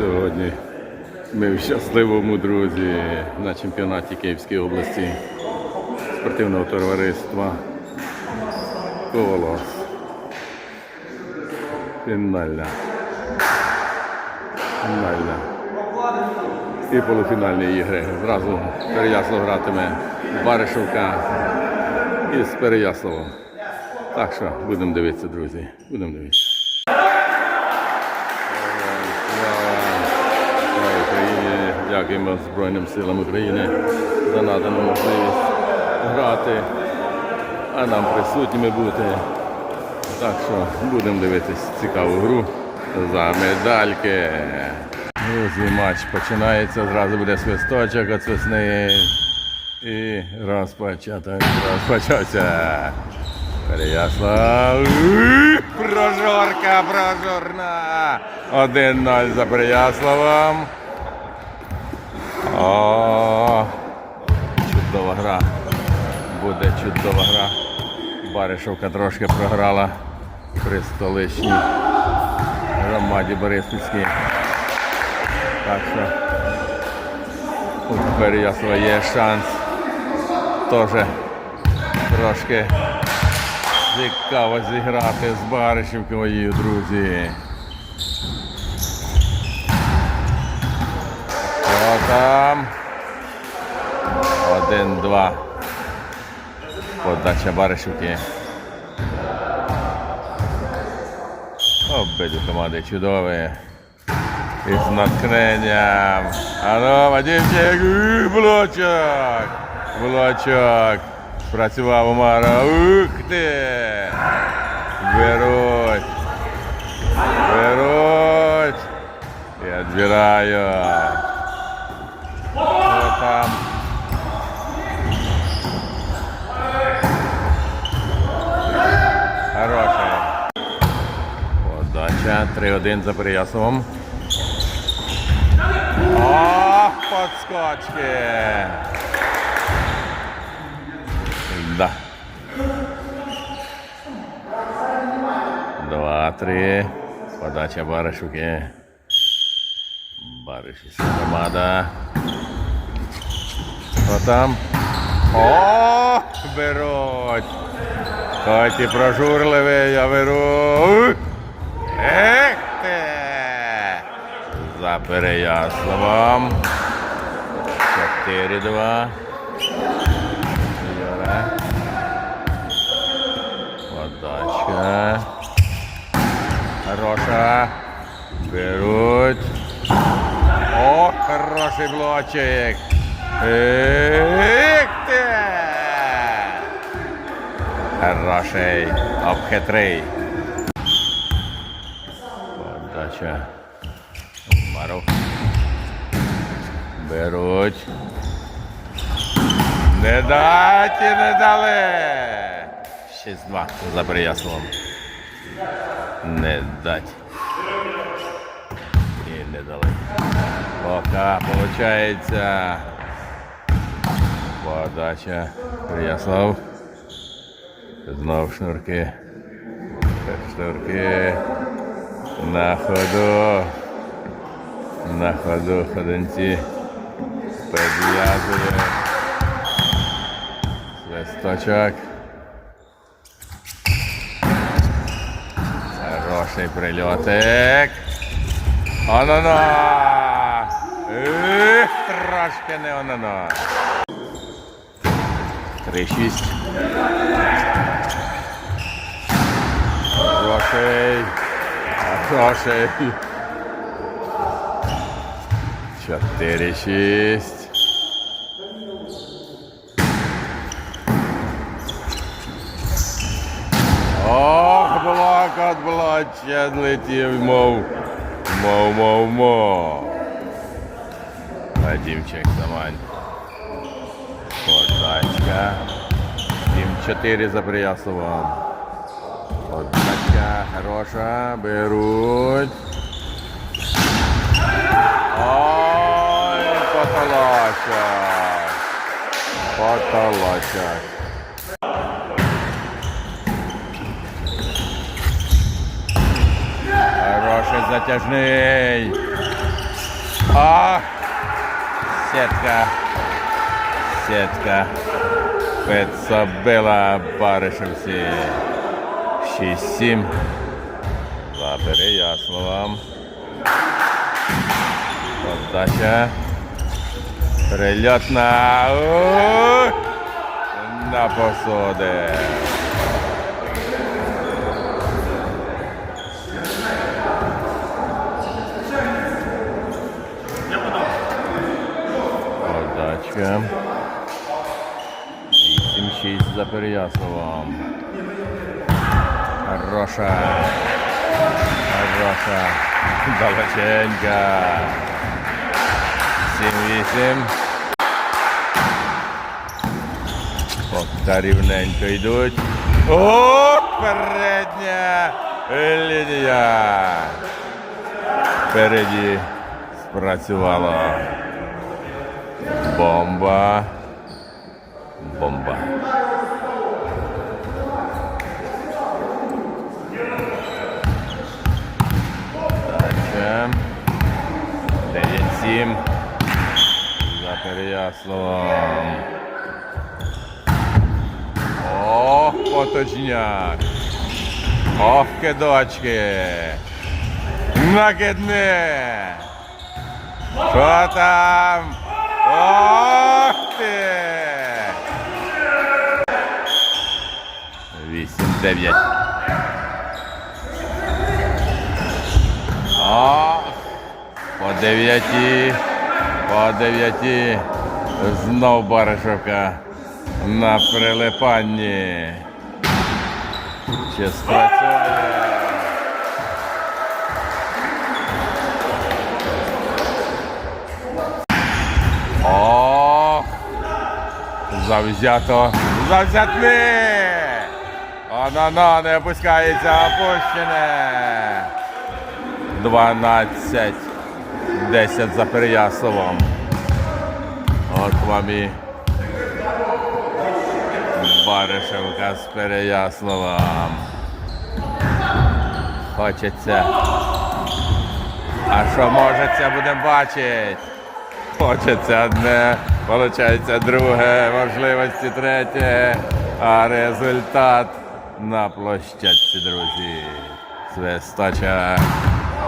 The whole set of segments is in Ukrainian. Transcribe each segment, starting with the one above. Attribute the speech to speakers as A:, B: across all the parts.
A: Сьогодні ми в щасливому друзі на чемпіонаті Київської області спортивного товариства Ковалос. Фінальна. Фінальна. І полуфінальні ігри. Зразу Переяслав гратиме Баришівка із Переяславом. Так що будемо дивитися, друзі. Будемо дивитися. Дякуємо Збройним силам України за надану можливість грати, а нам присутніми бути. Так що будемо дивитись цікаву гру за медальки. Друзі, матч починається, зразу буде свисточок від свисни. І розпочато, розпочався. Переяслав. Прожорка, прожорна. 1-0 за Переяславом. О, чудова гра. Буде чудова гра. Баришовка трошки програла при столичній громаді Бориспільській. Так що у Переяслава є шанс теж трошки цікаво зіграти з Баришівкою, друзі. там? Один-два. Подача Баришівки. Обидві команди чудові. Із натхненням. Ано, Вадимчик, ух, блочок. Блочок. Спрацював Умара. Ух ти. Беруть. Беруть. І відбирають. Що там? Хороше. Подача 3-1 за Переяславом. Ох, подскочки. Да. Два-три. Подача Баришуки. Баришівська громада. Що там? О, беруть. Хоч і прожурливий, я беру. Ех ти! За Переяславом. 4-2. Юра. Подача. Хороша. Беруть. О, хороший блочик. Хороший. Обхитрий. Подача. Маров. Беруть. Не і не дали. 6-2 за Переяславом. Не дать. І не дали. Пока получається. Подача. Переяслав. Знов шнурки. Шнурки. На ходу. На ходу ходунці. Підв'язує. Свисточок. Хороший прильотик. Анана! Ех, трошки не анана. 3-6. Хороший. Хороший. 4-6. Ох, блок от блоча летів, мов, мов, мов, мов. Вадимчик Самань. Подачка. Тім 4 за Прияславом. Подачка хороша. Беруть. Ой, потолочок. Потолочок. Хороший затяжний. А! Сетка. Сетка. Підсобила Баришевці. 6-7. За Переяславом. Подача. Прильотна. На посуди. Подачка. 8-6 за Переяславом. Хороша. Хороша. Далеченька. 7-8. Поки рівненько йдуть. О, передня лінія. Впереді спрацювала. Бомба. Переяславом. Ох, поточняк. Ох, кидочки. Накидне. Що там? Ох ти! 8-9. Ох, по дев'яті, по дев'яті. Знов Баришовка на прилипанні. Чи спрацює? О, завзято, завзятни! Оно не опускається, опущене. 12, 10 за Переяславом. От вам і Баришевка з Переяславом. Хочеться. А що може це будемо бачити? Хочеться одне, виходить друге, можливості третє, а результат на площадці, друзі. Свисточа,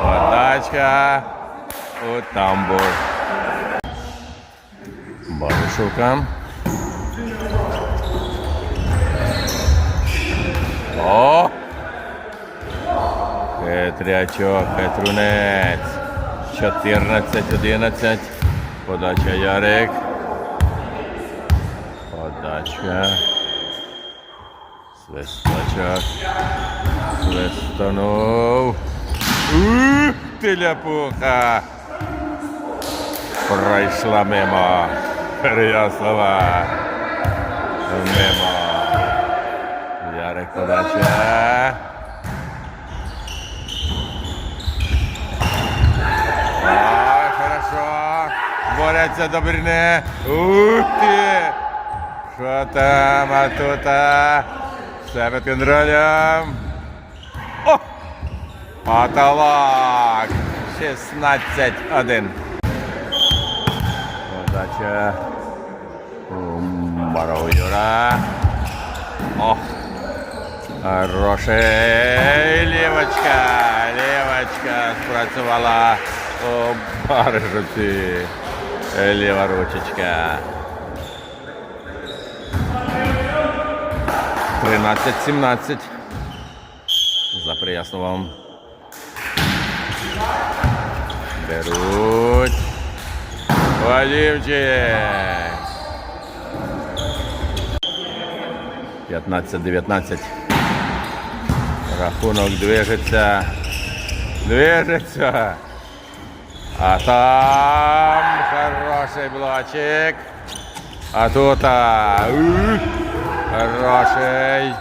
A: подачка у тамбур. Баришовка. О! Хитрячок, хитрунець. 14-11. Подача Ярик. Подача. Свисточок. Свистанув. Ти ляпуха. Пройшла мимо. Переяслава. Мимо. Ярик подача. Ой, хорошо. Борються добріне. Ух ти! Що там, а тут? а? Все під контролем. О! Аталак! 16-1. Подача. Баров Юра. Ох. Хороший. Лівочка. Лівочка спрацювала у баржуці. Ліва ручечка. 13-17. За Приясновом. Беруть. Вадимчик. 15-19. Рахунок движеться. Движеться. А там хороший блочик. А тут а, ух, хороший.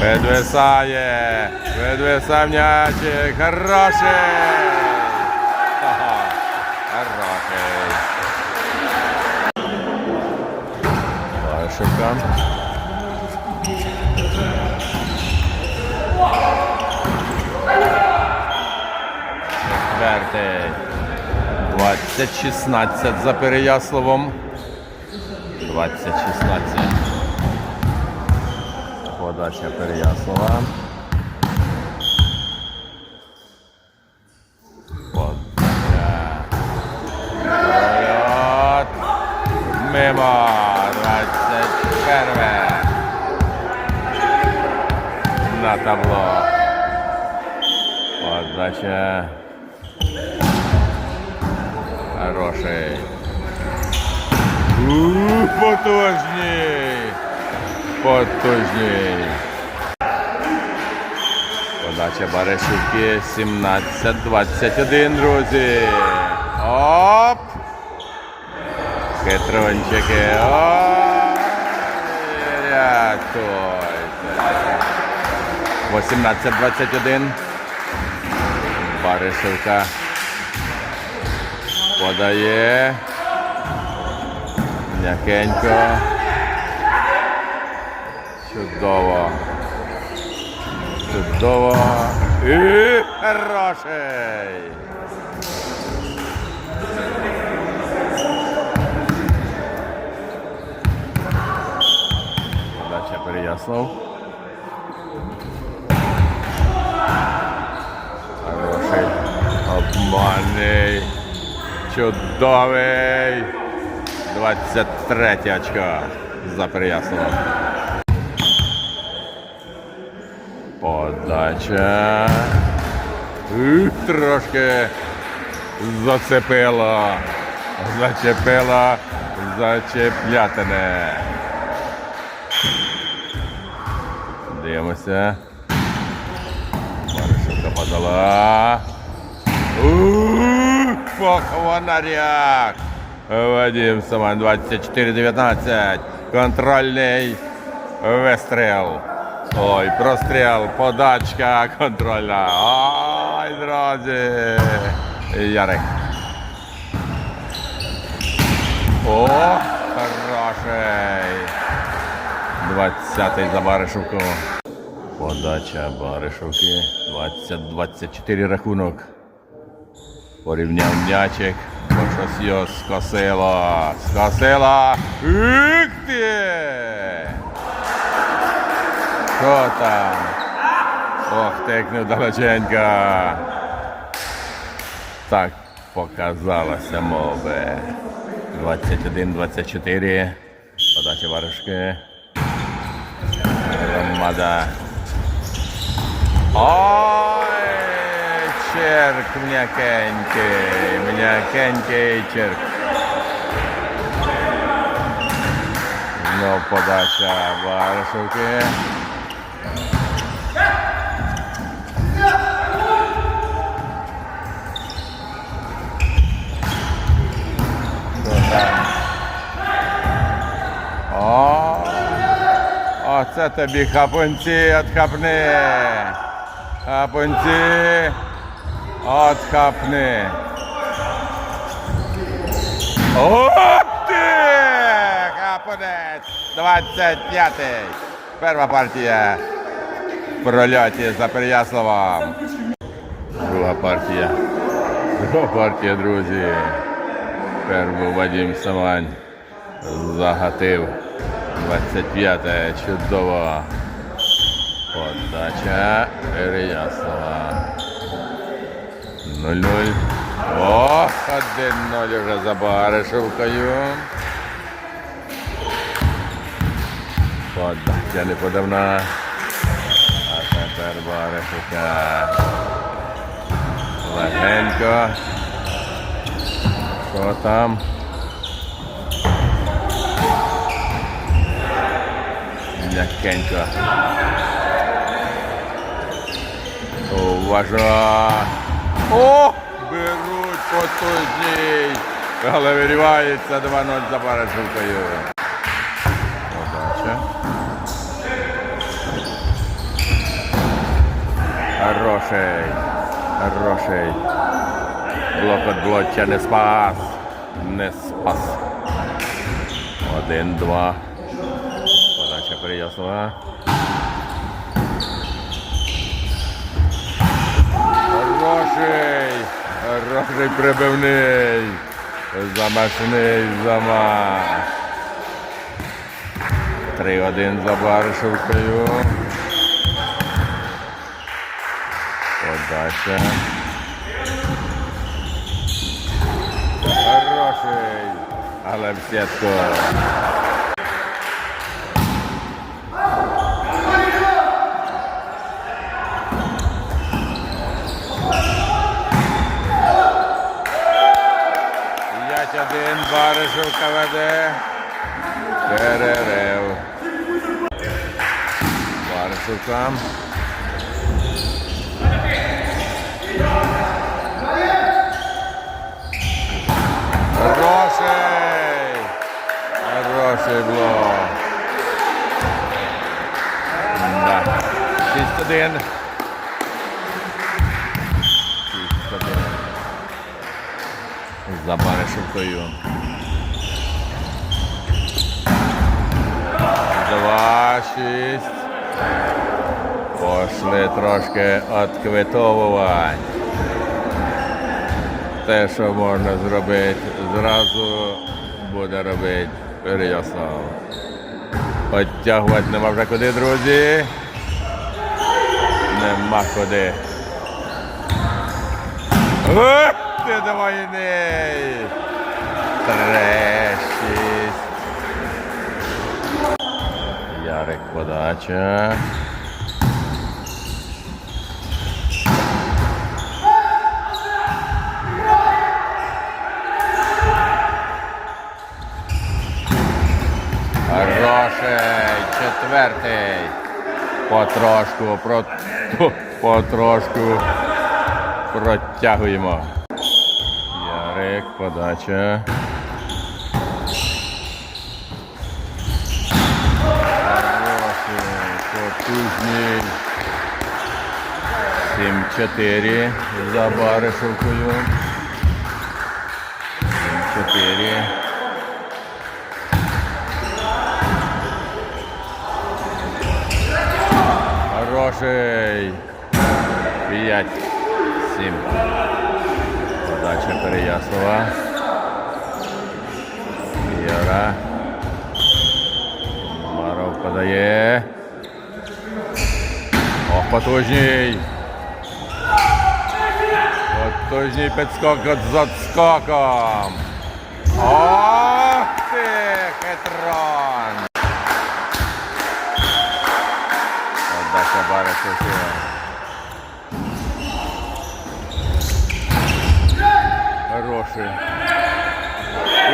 A: Підвисає. Підвисав м'ячик. Хороший. Вишивка. Четвертий. 20-16 за Переяславом. 20-16. Подача Переяслава. Подача. Мимо. Табло. Подача. Хороший. У, Потужний. Потужний. Подача Баришівки 17-21, друзі. Оп! Хитрунчики. Ой, рятуйте. 18-21. Баришівка подає. М'якенько. Чудово. Чудово. І хороший. Переяслав. Хороший. Обманний. Чудовий. 23 очко за Переяславом. Подача. Ух, трошки зацепило. Зачепило зачеплятине. Дивимося. Маришевка подала. Ух. Вадим Саман 24-19. Контрольний вистріл. Ой, простріл, подачка контрольна. Ой, друзі. Ярик. О, хороший. 20-й за Баришівку. Подача Баришівки. 20-24 рахунок. Порівняв м'ячик. Щось його скосило. Скосило. Ух ти! Що там? Ох, тикнув далеченько. Так показалося мови. 21-24. Подача варежки. Громада. Ой! Черк м'якенький. М'якенький черк. Знов подача Баришівки. Що там? О, оце тобі хапунці отхапни. Хапунці отхапни. Ух ти! Хапунець! 25-й. Перша партія в прольоті за Переяславом. Друга партія. Друга партія, друзі. Перший Вадим Самань загатив. 25 чудово. Подача Переяслава. 0-0. О, 1-0 вже за Баришевкою. Подача неподавна. А тепер Баришевка. Легенько. Що там? М'якенько. Уважно. О! Беруть потужній. Але вирівається 2-0 за Барашівкою. Подача. Хороший. Хороший. Локот блоча не спас. Не спас. Один-два. Подача Переяслава. Хороший. Хороший прибивний. Замашний замах. 3-1 за Баришевкою. Подача. Хороший. Але в сітку. Баришевка веде. Перерив. Баришевка. Хороший! Хороший блок. Да. 6-1. 6-1. За Баришевкою. Два, шість. Пошли трошки отквитовувати. Те, що можна зробити, зразу буде робити Переяслав. Оттягувати нема вже куди, друзі. Нема куди. Ти до війни! Три, подача. Хороший, четвертий. Потрошку, про... потрошку протягуємо. Ярик, подача. Хороший, потужний. 7-4 за Баришевкою. 7-4. Хороший. 5. 7. Подача Переяслава. Яра. Маров подає. Потужній. Потужній підскок з отскоком. Ох ти, хитрон. Подача Баришевки. Хороший.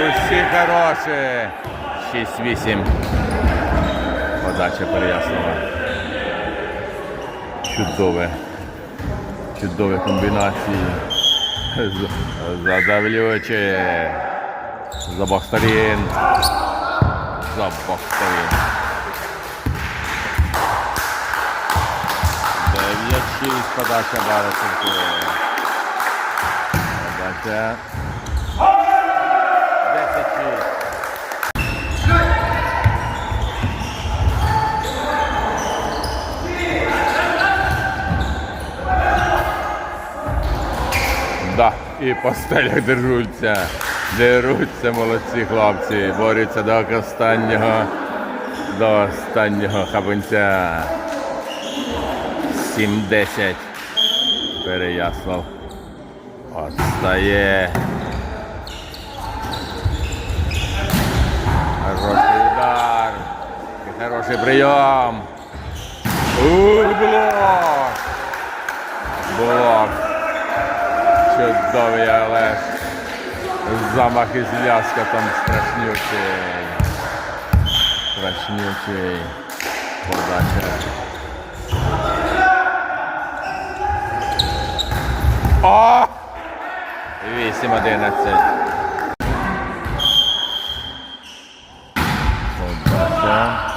A: Усі хороші. 6-8. Подача Переяслава. Чудове. Чудові комбінації. Задавлюючи. За обох сторін. За обох сторін. 9-6 подача Баришевки. Подача. 10-6. Да, і по стелях деруться. Деруться молодці хлопці. Борються до останнього. До останнього хабунця. 7-10. Переяслав. Отстає. Хороший удар. Хороший прийом. Ух, блок. Блок. Чудовий, але замах із ляска там страшнючий. Страшнючий. Подача. О! 8-11. Подача.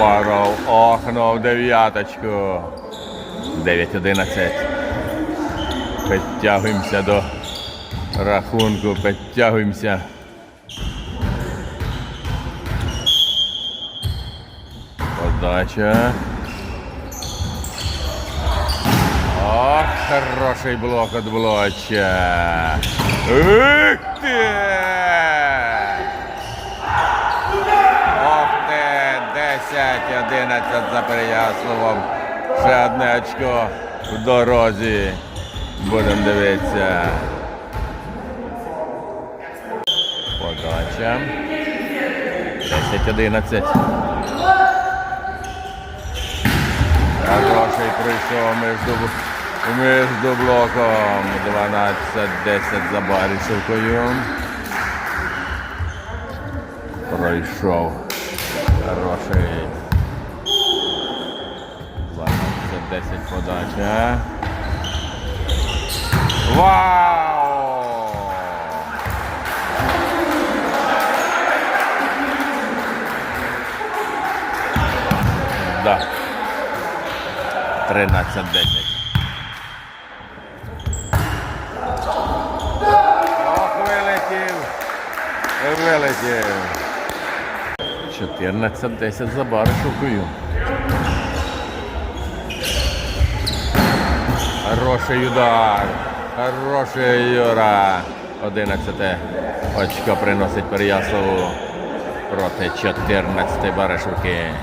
A: О! Омаров охнув дев'яточку. 9-11. Підтягуємося до рахунку, підтягуємося. Подача. Ох, хороший блок від блоча. Ух ти! Ох ти! 10, 11 за Переяславом. Ще одне очко в дорозі. Будемо дивитися. Подача. 10-11. Хороший прийшов між, між блоком. 12-10 за Баришевкою. Пройшов. Хороший. 12-10 подача. Вау! Да. 13-10. Ох, вилетів. Вилетів. 14-10 за Баришовкою. Хороший удар. Хороший Юра. 11 очко приносить Переяславу проти 14 Баришівки.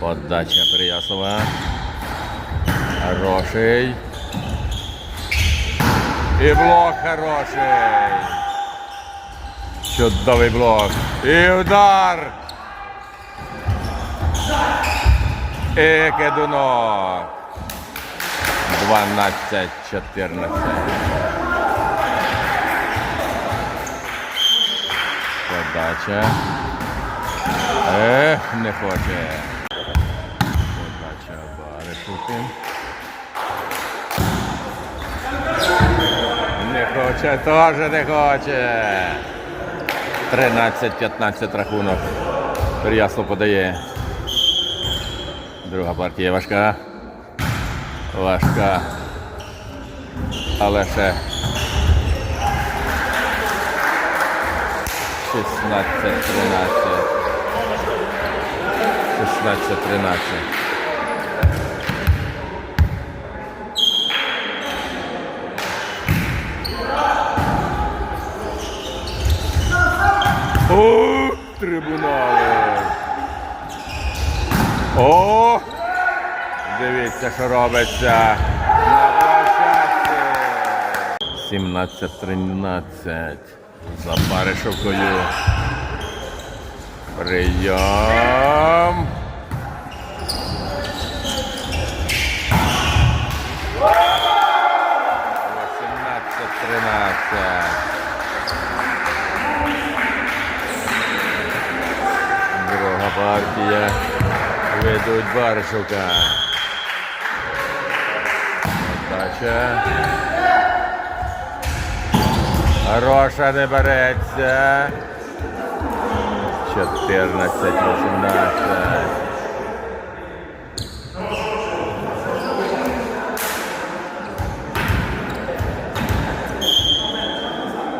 A: Подача Переяслава. Хороший. І блок хороший. Чудовий блок. І удар. І кидунок. 12-14. Подача. Ех, не хоче. Подача Баришуки. Не хоче, теж не хоче. 13-15 рахунок. Переяслав подає. Друга партія важка. Важка. Але ще 16-13. 16-13. О, трибунали. О! Дивіться, що робиться. На площадці. 17-13. За Баришовкою. Прийом. Друга партія. Ведуть Баришовка. Подача. Хороша не береться. 14-18.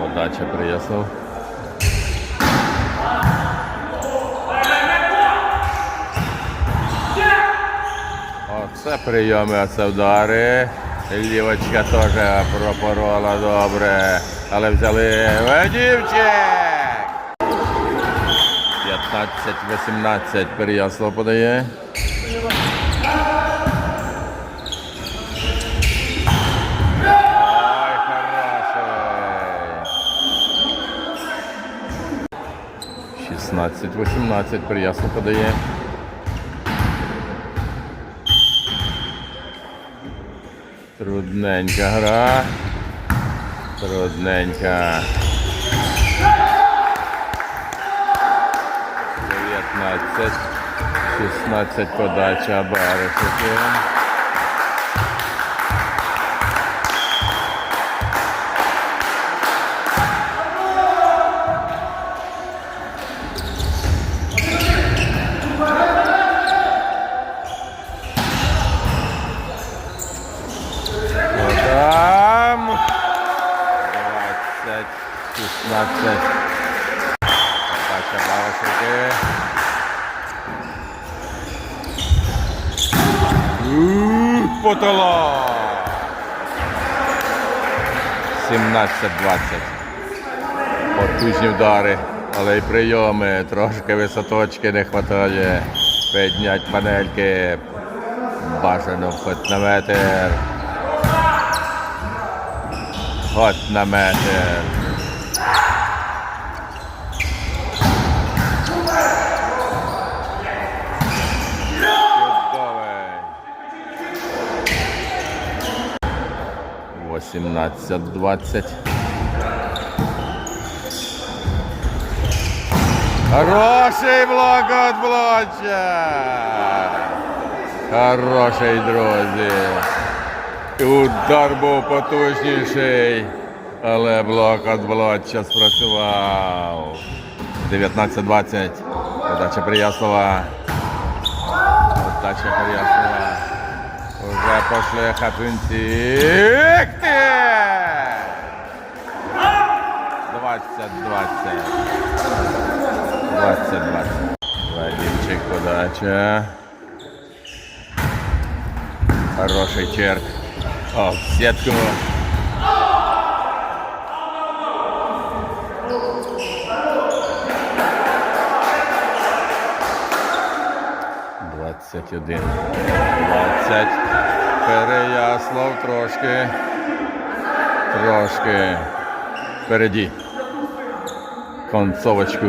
A: Подача Прияслав. Оце прийоми, оце удари. Лівочка теж пропорола добре. Але взяли Вадівчик. 15-18 Переяслав подає. Ой, хороший. 16-18 Переяслав подає. Трудненька гра. Трудненька. 19, 16 подача Баришики. Üstünaktı. Başka bağlı. Потола! 17-20. Потужні удари, але й прийоми. Трошки висоточки не вистачає. Піднять панельки. Бажано хоч на метр. Хоч на метр. Чудовий. 18-20. Хороший блок від Блоча. Хороший, друзі. І Удар був потужніший, Але блок від Блоча спрацював. 19-20. Подача Прияслова. Подача Прияслова. Уже пошли хатунці. Іх ти! 20-20. 20-20. Вадимчик подача. Хороший черк. О, сетку. Двадцять один. Двадцять. Переяслав трошки. Трошки. Впереді. Концовочку.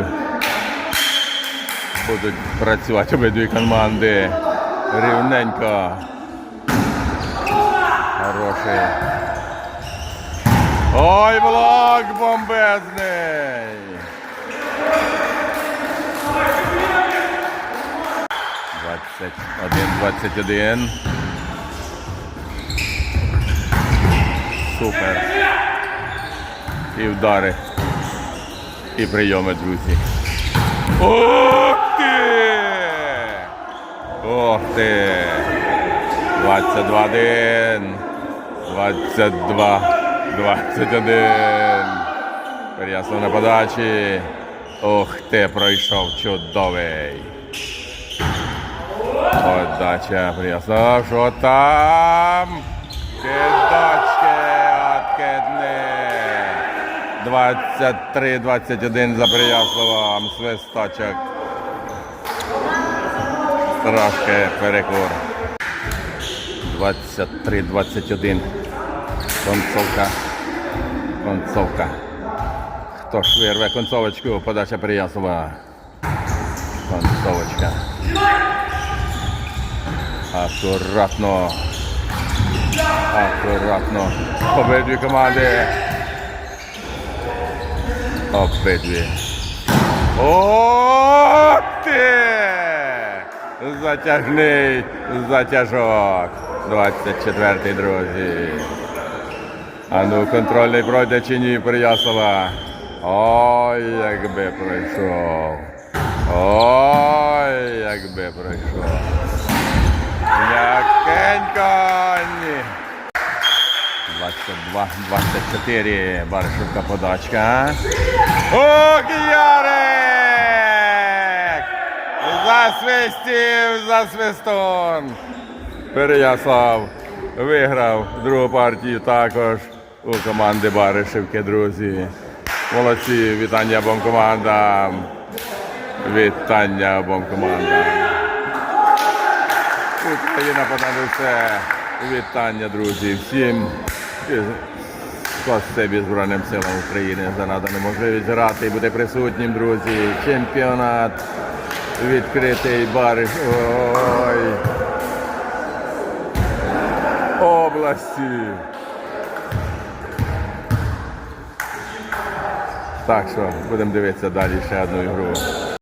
A: Будуть працювати обидві команди. Рівненько. Хороший. Ой, блок бомбезний. Двадцять один, двадцять один. Супер. І вдари. І прийоми, друзі. Ох ти! Ох ти! 22-1. 22. 21. Переяслав на подачі. Ох ти, пройшов чудовий. Подача Прияслав. Що там? Кидочки откидні. 23-21 за Прияславом. Свисточок. Трошки перекур. 23-21. Концовка. Концовка. Хто ж вирве концовочку? Подача Прияслава. Концовочка. Акуратно. Акуратно. Обидві команди. Обидві. О, ти! Затяжний затяжок. 24-й, друзі. А ну, контрольний пройде чи ні, Прияслава. Ой, якби пройшов. Ой, якби пройшов. М'якенько. ні. 22, 24. Баришівка подачка. Ох, Ярик! Засвистів, засвистон. Переяслав виграв другу партію також у команди Баришівки, друзі. Молодці, вітання обом командам. Вітання обом командам. Україна понад усе. Вітання, друзі, всім. І Спасибі Збройним силам України за надану можливість грати і бути присутнім, друзі. Чемпіонат відкритий бариш. Ой. Області. Так що будемо дивитися далі ще одну ігру.